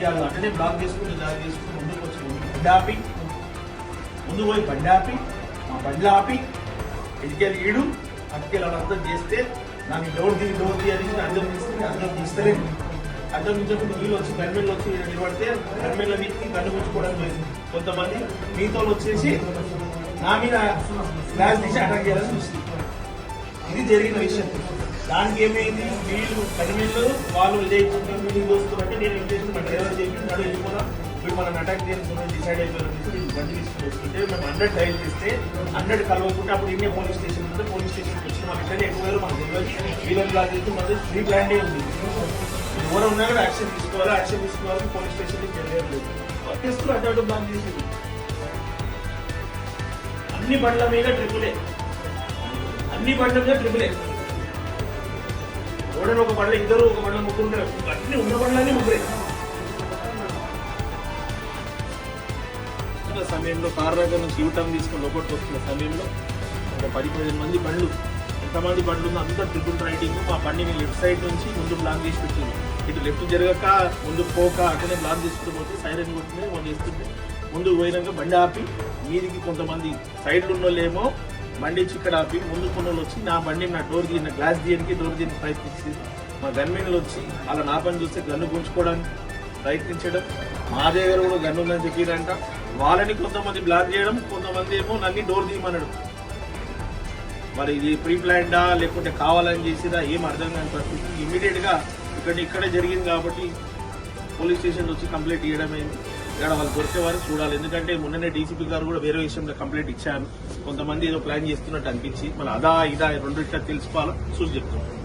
ఇవాళ అంటే బ్లాక్ చేసుకుని దారి చేసుకుని ముందుకు వచ్చి బండి ఆపి ముందు పోయి బండి ఆపి మా బండి ఆపి ఇటుకెళ్ళి ఈడు అటుకెళ్ళి వాళ్ళంతా చేస్తే నాకు డోర్ దిగి డోర్ దిగి అని అర్థం తీసుకుని అర్థం తీస్తలేదు అర్థం నుంచప్పుడు నీళ్ళు వచ్చి గన్మెన్లు వచ్చి ఈడ నిలబడితే గన్మెన్ల వీటికి కన్ను పుచ్చుకోవడానికి కొంతమంది మీతో వచ్చేసి నా మీద గ్లాస్ తీసి అటాక్ చేయాలని చూస్తుంది ఇది జరిగిన విషయం. దానికి ఏమైంది వీళ్ళు కనిమిళ్ళు వాళ్ళు విజయించుకుంటారు వీళ్ళు చూస్తున్నట్టే నేను ఇంటేషన్ మా డ్రైవర్ చెప్పి నడు వెళ్ళిపోదా వీళ్ళు మనం అటాక్ చేయాలని డిసైడ్ అయిపోయారు వీళ్ళు బండి తీసుకుని వస్తుంటే మేము హండ్రెడ్ ట్రైల్ చేస్తే హండ్రెడ్ కలవకుంటే అప్పుడు ఇండియా పోలీస్ స్టేషన్ ఉంటే పోలీస్ స్టేషన్కి వచ్చి మాకు ఇక్కడే ఎక్కువ మాకు తెలియదు. వీళ్ళని బ్లాక్ చేస్తే మళ్ళీ ఫ్రీ బ్లాండే ఉంది. ఎవరు ఉన్నా కూడా యాక్షన్ తీసుకోవాలి? యాక్షన్ తీసుకోవాలని పోలీస్ స్టేషన్కి తెలియట్లేదు తీసుకుని అటు అటు బ్లాక్ చేసింది అన్ని బండ్ల మీద ట్రిపులే అన్ని బండ్ల మీద ట్రిపులే ఓడని ఒక బండ్ల ఇద్దరు ఒక బండ్ల ముగ్గురు ఉంటారు. అన్ని ఉన్న బండ్లన్నీ ముగ్గురే. సమయంలో కార్ దగ్గర నుంచి యూటర్న్ తీసుకుని లోపలికి వస్తున్న సమయంలో ఒక పది పదిహేను మంది బండ్లు ఎంతమంది బండ్లు ఉందో అంతా ట్రిపుల్ రైడింగ్ మా బండిని లెఫ్ట్ సైడ్ నుంచి ముందు బ్లాక్ చేసి పెట్టింది. ఇటు లెఫ్ట్ జరగక ముందు పోక అట్లనే బ్లాక్ చేసుకుంటూ పోతే సైరన్ కొట్టింది వాళ్ళు చేస్తుంటే ముందుకు పోయినాక బండి ఆపి మీదికి కొంతమంది సైడ్లు ఉన్నోళ్ళేమో బండి ఇచ్చి ఇక్కడ ఆపి ముందు కొన్ని వచ్చి నా బండి నా డోర్ తీయన గ్లాస్ తీయడానికి డోర్ తీయడానికి ప్రయత్నించి మా గన్మెన్లు వచ్చి అలా నా పని చూస్తే గన్ను గుంజుకోవడానికి ప్రయత్నించడం. మా దగ్గర కూడా గన్ను ఉందని చెప్పిరంట. వాళ్ళని కొంతమంది బ్లాక్ చేయడం కొంతమంది ఏమో నన్ను డోర్ తీయమన్నాడు. మరి ఇది ప్రీ ప్లాన్డా లేకుంటే కావాలని చేసిదా ఏం అర్థం కాని పరిస్థితి. ఇమీడియట్గా ఇక్కడ ఇక్కడే జరిగింది కాబట్టి పోలీస్ స్టేషన్ వచ్చి కంప్లైంట్ ఇవ్వడమైంది. ఇక్కడ వాళ్ళు దొరికే వారు చూడాలి. ఎందుకంటే మొన్ననే డీసీపీ గారు కూడా వేరే విషయంలో కంప్లైంట్ ఇచ్చారు. కొంతమంది ఏదో ప్లాన్ చేస్తున్నట్టు అనిపించి మళ్ళీ అదా ఇదా రెండు ఇట్లా తెలుసుకోవాలని చూసి చెప్తున్నాం